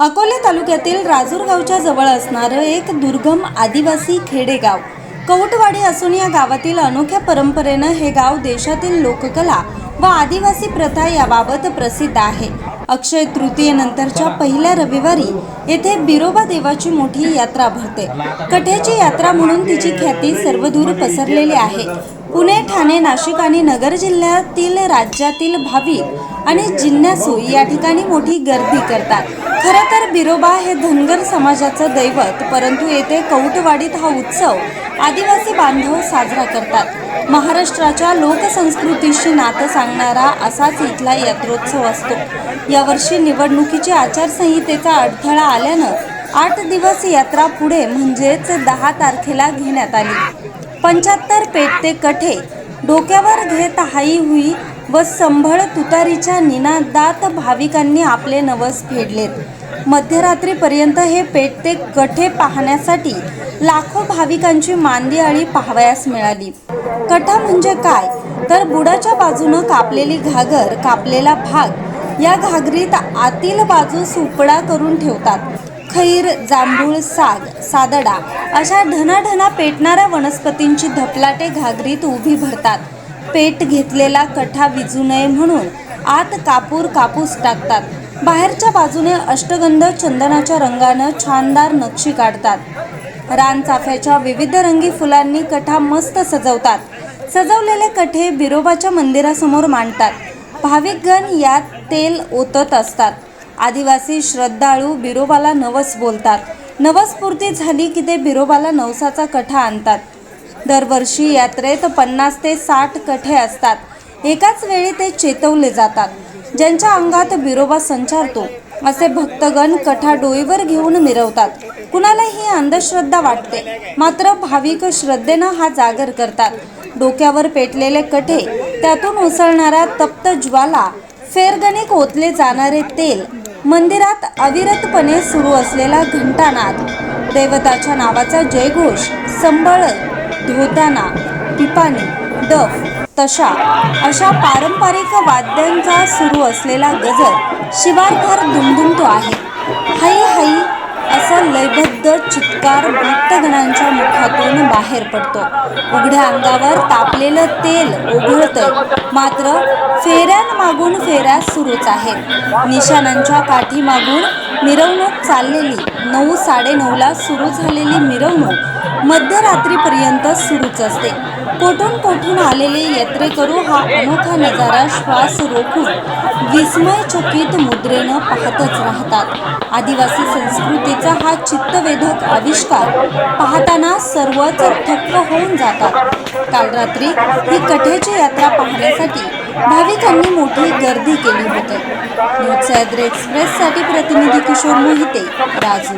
अकोले तालुक्यातील राजूर गावच्या जवळ असणारं एक दुर्गम आदिवासी खेडेगाव. कौटवाडी असून या गावातील अनोख्या परंपरेनं हे गाव देशातील लोककला व आदिवासी प्रथा याबाबत प्रसिद्ध आहे. अक्षय तृतीयेनंतरच्या पहिल्या रविवारी येथे बिरोबा देवाची मोठी यात्रा भरते. कठ्याची यात्रा म्हणून तिची ख्याती सर्वदूर पसरलेली आहे. पुणे ठाणे नाशिक आणि नगर जिल्ह्यातील राज्यातील भाविक आणि जिन्यासू या ठिकाणी मोठी गर्दी करतात. खरं तर बिरोबा हे धनगर समाजाचं दैवत परंतु येथे कौटवाडीत हा उत्सव आदिवासी बांधव साजरा करतात. महाराष्ट्राच्या लोकसंस्कृतीशी नातं सांगणारा असाच इथला यात्रोत्सव असतो. यावर्षी निवडणुकीची आचारसंहितेचा अडथळा आल्यानं आठ दिवस यात्रा पुढे म्हणजेच दहा तारखेला घेण्यात आली. पंच्याहत्तर पेट ते कठे. डोक्यावर घेत हाई हुई व संभळ तुतारीच्या निनादात भाविकांनी आपले नवस फेडलेत. मध्यरात्रीपर्यंत हे पेट ते कठे पाहण्यासाठी लाखो भाविकांची मांदी आळी पाहावयास मिळाली. कठा म्हणजे काय? तर बुडाच्या बाजूनं कापलेली घागर कापलेला भाग या घागरीत आतील बाजू सुपडा करून ठेवतात. खैर जांभूळ साग सादडा अशा ढनाढना पेटणाऱ्या वनस्पतींची धपलाटे घागरीत उभी भरतात. पेट घेतलेला कठा विजू नये म्हणून आत कापूर कापूस टाकतात. बाहेरच्या बाजूने अष्टगंध चंदनाच्या रंगानं छानदार नक्षी काढतात. रानचाफ्याच्या विविध रंगी फुलांनी कठा मस्त सजवतात. सजवलेले कठे बिरोबाच्या मंदिरासमोर मांडतात. भाविकगण यात तेल ओतत असतात. आदिवासी श्रद्धाळू बिरोबाला नवस बोलतात. नवसपूर्ती झाली की ते बिरोबाला नवसाचा कठा आणतात. दरवर्षी यात्रेत पन्नास ते साठ कठे असतात. एकाच वेळी ते चेतवले जातात. ज्यांच्या अंगात बिरोबा संचारतो असे भक्तगण कठा डोईवर घेऊन मिरवतात. कुणाला ही अंधश्रद्धा वाटते मात्र भाविक श्रद्धेनं हा जागर करतात. डोक्यावर पेटलेले कठे त्यातून उसळणारा तप्त ज्वाला फेरगणिक ओतले जाणारे तेल मंदिरात अविरतपणे सुरू असलेला घंटानाद दैवताच्या नावाचा जयघोष संबळ धोताना पिपाणी डफ तशा अशा पारंपरिक वाद्यांचा सुरू असलेला गजर शिवारभर दुमदुमतो आहे. हई हई असा लयबद्ध चित्कार भक्तगणांच्या मुखातून बाहेर पडतो. उघड्या अंगावर तापलेलं तेल ओघळतंय. मात्र फेऱ्यांमागून फेऱ्या सुरूच आहेत. निशाणांच्या पाठीमागून मिरवणूक चाललेली नऊ साडेनऊला सुरू झालेली मिरवणूक मध्यरात्रीपर्यंत सुरूच असते. कोठून कोठून आलेले यात्रेकरू हा अनोखा नजारा श्वास रोखून विस्मयचकित मुद्रेनं पाहतच राहतात. आदिवासी संस्कृतीचा हा चित्तवेधक आविष्कार पाहताना सर्वच थक्क होऊन जातात. काल रात्री ही कठ्याची यात्रा पाहण्यासाठी भाविकांनी मोठी गर्दी केली होती. न्यूज सह्याद्री एक्सप्रेससाठी प्रतिनिधी किशोर मोहिते राजू.